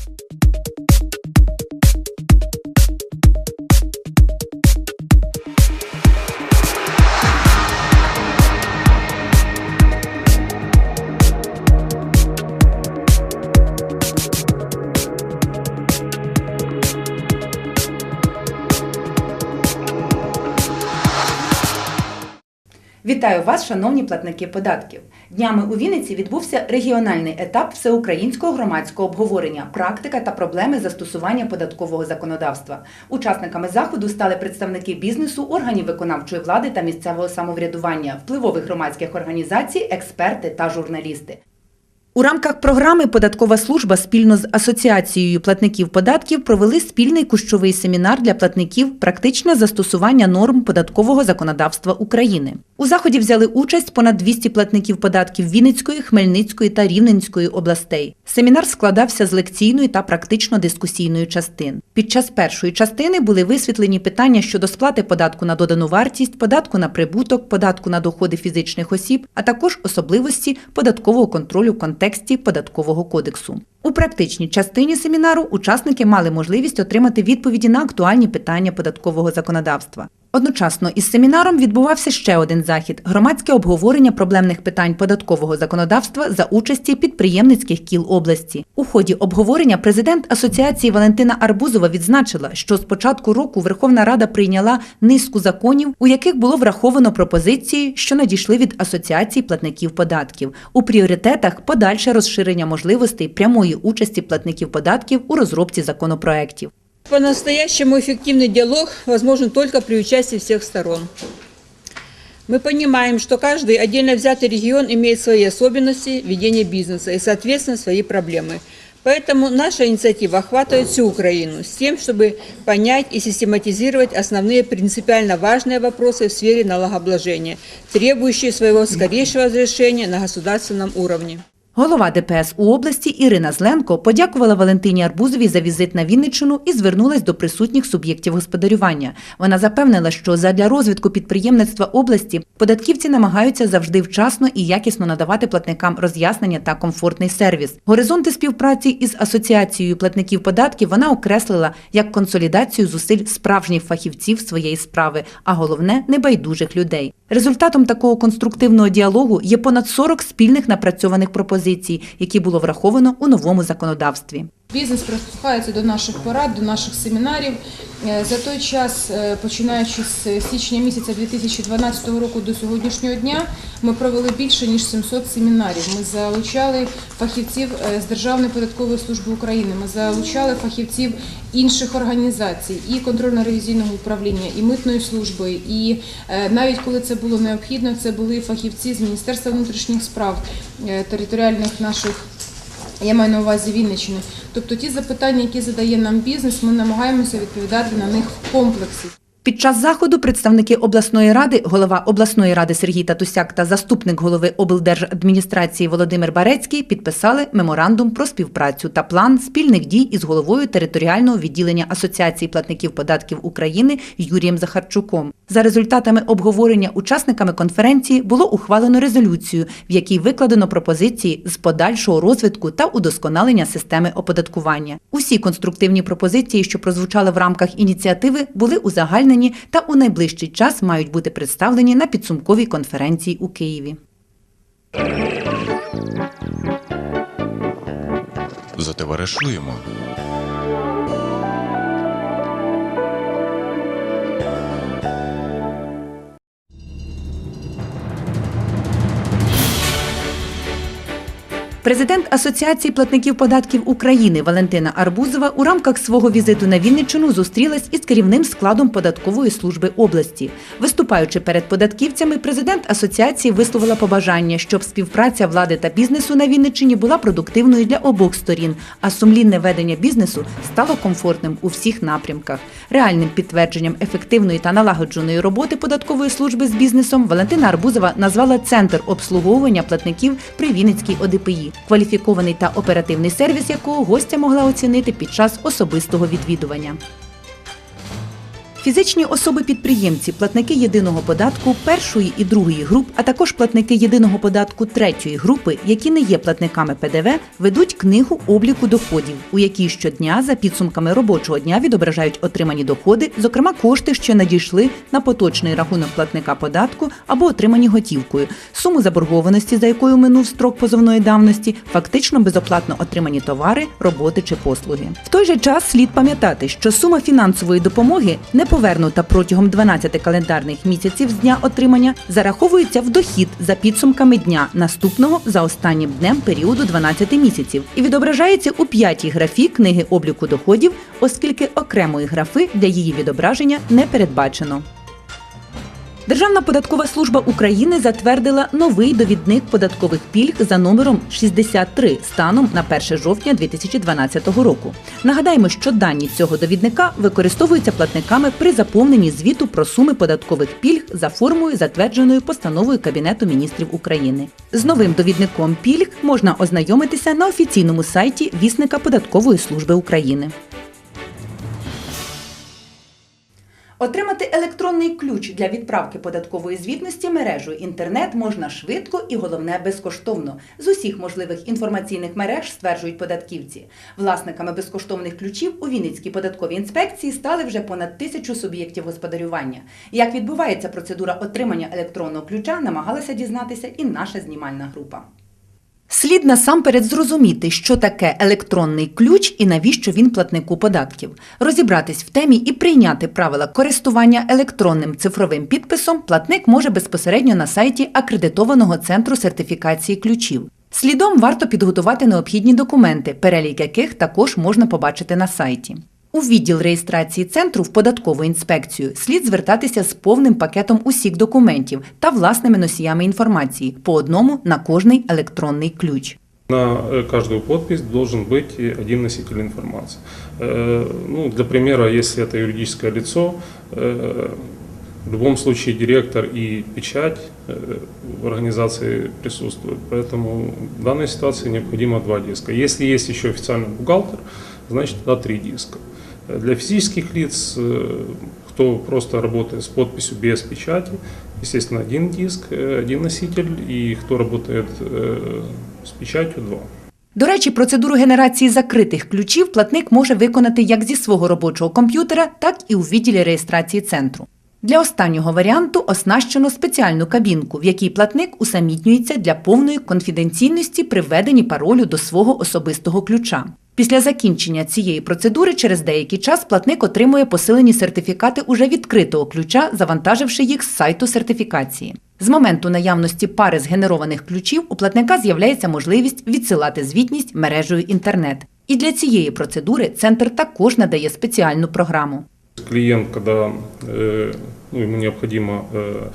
Thank you Вітаю вас, шановні платники податків. Днями у Вінниці відбувся регіональний етап всеукраїнського громадського обговорення, практика та проблеми застосування податкового законодавства. Учасниками заходу стали представники бізнесу, органів виконавчої влади та місцевого самоврядування, впливових громадських організацій, експерти та журналісти. У рамках програми Податкова служба спільно з Асоціацією платників податків провели спільний кущовий семінар для платників практичне застосування норм податкового законодавства України. У заході взяли участь понад 200 платників податків Вінницької, Хмельницької та Рівненської областей. Семінар складався з лекційної та практично-дискусійної частин. Під час першої частини були висвітлені питання щодо сплати податку на додану вартість, податку на прибуток, податку на доходи фізичних осіб, а також особливості податкового контролю в контексті податкового кодексу. У практичній частині семінару учасники мали можливість отримати відповіді на актуальні питання податкового законодавства. Одночасно із семінаром відбувався ще один захід громадське обговорення проблемних питань податкового законодавства за участі підприємницьких кіл області. У ході обговорення президент асоціації Валентина Арбузова відзначила, що з початку року Верховна Рада прийняла низку законів, у яких було враховано пропозиції, що надійшли від асоціації платників податків. У пріоритетах подальше розширення можливостей прямої участі платників податків у розробці законопроєктів. По-настоящему эффективный диалог возможен только при участии всех сторон. Мы понимаем, что каждый отдельно взятый регион имеет свои особенности ведения бизнеса и, соответственно, свои проблемы. Поэтому наша инициатива охватывает всю Украину с тем, чтобы понять и систематизировать основные принципиально важные вопросы в сфере налогообложения, требующие своего скорейшего разрешения на государственном уровне. Голова ДПС у області Ірина Зленко подякувала Валентині Арбузовій за візит на Вінниччину і звернулась до присутніх суб'єктів господарювання. Вона запевнила, що задля розвитку підприємництва області податківці намагаються завжди вчасно і якісно надавати платникам роз'яснення та комфортний сервіс. Горизонти співпраці із асоціацією платників податків вона окреслила як консолідацію зусиль справжніх фахівців своєї справи, а головне небайдужих людей. Результатом такого конструктивного діалогу є понад 40 спільних напрацьованих пропозицій, які було враховано у новому законодавстві. Бізнес прислухається до наших порад, до наших семінарів. Е, За той час, е, починаючи з січня місяця 2012 року до сьогоднішнього дня, ми провели більше ніж 700 семінарів. Ми залучали фахівців е, з Державної податкової служби України. Ми залучали фахівців інших організацій, і контрольно-ревізійного управління, і митної служби. І е, навіть коли це було необхідно, це були фахівці з Міністерства внутрішніх справ е, територіальних наших. Я маю на увазі Вінниччини. Тобто ті запитання, які задає нам бізнес, ми намагаємося відповідати на них в комплексі. Під час заходу представники обласної ради, голова обласної ради Сергій Татусяк та заступник голови облдержадміністрації Володимир Барецький підписали меморандум про співпрацю та план спільних дій із головою територіального відділення Асоціації платників податків України Юрієм Захарчуком. За результатами обговорення учасниками конференції було ухвалено резолюцію, в якій викладено пропозиції з подальшого розвитку та удосконалення системи оподаткування. Усі конструктивні пропозиції, що прозвучали в рамках ініціативи, були узагальнені та у найближчий час мають бути представлені на підсумковій конференції у Києві. Затоваришуємо. Президент Асоціації платників податків України Валентина Арбузова у рамках свого візиту на Вінниччину зустрілась із керівним складом податкової служби області. Виступаючи перед податківцями, президент асоціації висловила побажання, щоб співпраця влади та бізнесу на Вінниччині була продуктивною для обох сторін, а сумлінне ведення бізнесу стало комфортним у всіх напрямках. Реальним підтвердженням ефективної та налагодженої роботи податкової служби з бізнесом Валентина Арбузова назвала центр обслуговування платників при Вінницькій ОДПІ, кваліфікований та оперативний сервіс якого гостя могла оцінити під час особистого відвідування. Фізичні особи-підприємці, платники єдиного податку першої і другої груп, а також платники єдиного податку третьої групи, які не є платниками ПДВ, ведуть книгу обліку доходів, у якій щодня за підсумками робочого дня відображають отримані доходи, зокрема кошти, що надійшли на поточний рахунок платника податку або отримані готівкою, суму заборгованості, за якою минув строк позовної давності, фактично безоплатно отримані товари, роботи чи послуги. В той же час слід пам'ятати, що сума фінансової допомоги не повернута протягом 12 календарних місяців з дня отримання, зараховується в дохід за підсумками дня наступного за останнім днем періоду 12 місяців і відображається у п'ятій графі книги обліку доходів, оскільки окремої графи для її відображення не передбачено. Державна податкова служба України затвердила новий довідник податкових пільг за номером 63 станом на 1 жовтня 2012 року. Нагадаємо, що дані цього довідника використовуються платниками при заповненні звіту про суми податкових пільг за формою, затвердженою постановою Кабінету міністрів України. З новим довідником пільг можна ознайомитися на офіційному сайті Вісника податкової служби України. Отримати електронний ключ для відправки податкової звітності мережею інтернет можна швидко і головне безкоштовно з усіх можливих інформаційних мереж, стверджують податківці. Власниками безкоштовних ключів у Вінницькій податковій інспекції стали вже понад тисячу суб'єктів господарювання. Як відбувається процедура отримання електронного ключа, намагалася дізнатися і наша знімальна група. Слід насамперед зрозуміти, що таке електронний ключ і навіщо він платнику податків, розібратись в темі і прийняти правила користування електронним цифровим підписом платник може безпосередньо на сайті акредитованого центру сертифікації ключів. Слідом варто підготувати необхідні документи, перелік яких також можна побачити на сайті. У відділ реєстрації центру в податкову інспекцію слід звертатися з повним пакетом усіх документів та власними носіями інформації по одному на кожний електронний ключ. На э, каждую подпись должен быть и один носитель информации. Э, Ну, для примера, если это юридическое лицо, э, в любом случае директор и печать э, в организации присутствуют. Поэтому в данной ситуации необходимо два диска. Если есть еще официальный бухгалтер, значит тогда три диска. Э, Для физических лиц, э, кто просто работает с подписью без печати, естественно, один диск, э, один носитель, и кто работает э, с печатью, два. До речі, процедуру генерації закритих ключів платник може виконати як зі свого робочого комп'ютера, так і у відділі реєстрації центру. Для останнього варіанту оснащено спеціальну кабінку, в якій платник усамітнюється для повної конфіденційності при введенні паролю до свого особистого ключа. Після закінчення цієї процедури через деякий час платник отримує посилені сертифікати уже відкритого ключа, завантаживши їх з сайту сертифікації. З моменту наявності пари згенерованих ключів у платника з'являється можливість відсилати звітність мережею інтернет. І для цієї процедури центр також надає спеціальну програму. Клиент, когда э, ну, ему необходимо э,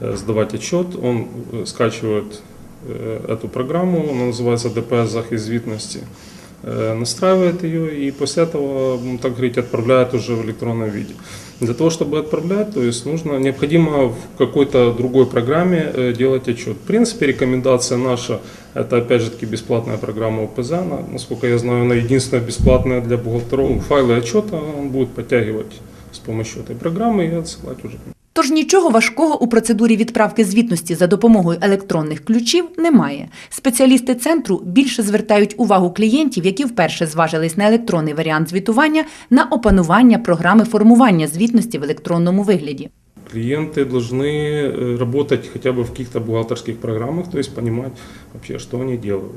э, сдавать отчет, он э, скачивает э, эту программу, она называется ДПС захист звітности, э, Настраивает ее и после этого, ну, так говорить, отправляет уже в электронном виде. Для того, чтобы отправлять, то есть нужно, необходимо в какой-то другой программе делать отчет. В принципе, рекомендация наша, это опять же таки бесплатная программа ОПЗ, она, насколько я знаю, она единственная бесплатная для бухгалтеров. Файлы отчета он будет подтягивать с помощью этой программы и отсылать уже. Тож нічого важкого у процедурі відправки звітності за допомогою електронних ключів немає. Спеціалісти центру більше звертають увагу клієнтів, які вперше зважились на електронний варіант звітування, на опанування програми формування звітності в електронному вигляді. Клиенты должны э, работать хотя бы в каких-то бухгалтерских программах, то есть понимать вообще, что они делают.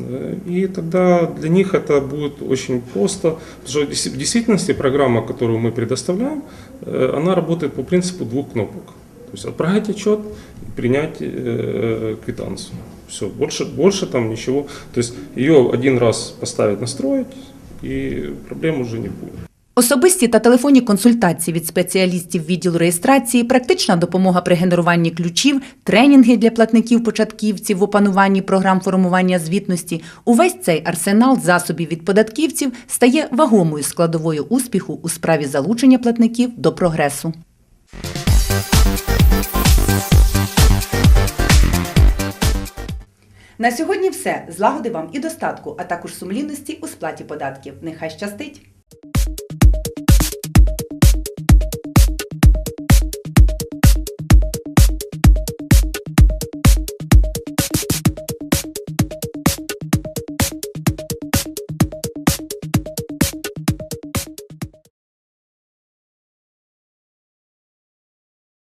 Э, И тогда для них это будет очень просто, потому что дес- в действительности программа, которую мы предоставляем, э, она работает по принципу двух кнопок. То есть отправить отчет и принять э, квитанцию. Все, больше, больше там ничего. То есть ее один раз поставить, настроить, и проблем уже не будет. Особисті та телефонні консультації від спеціалістів відділу реєстрації, практична допомога при генеруванні ключів, тренінги для платників-початківців в опануванні програм формування звітності. Увесь цей арсенал засобів від податківців стає вагомою складовою успіху у справі залучення платників до прогресу. На сьогодні все. Злагоди вам і достатку, а також сумлінності у сплаті податків. Нехай щастить!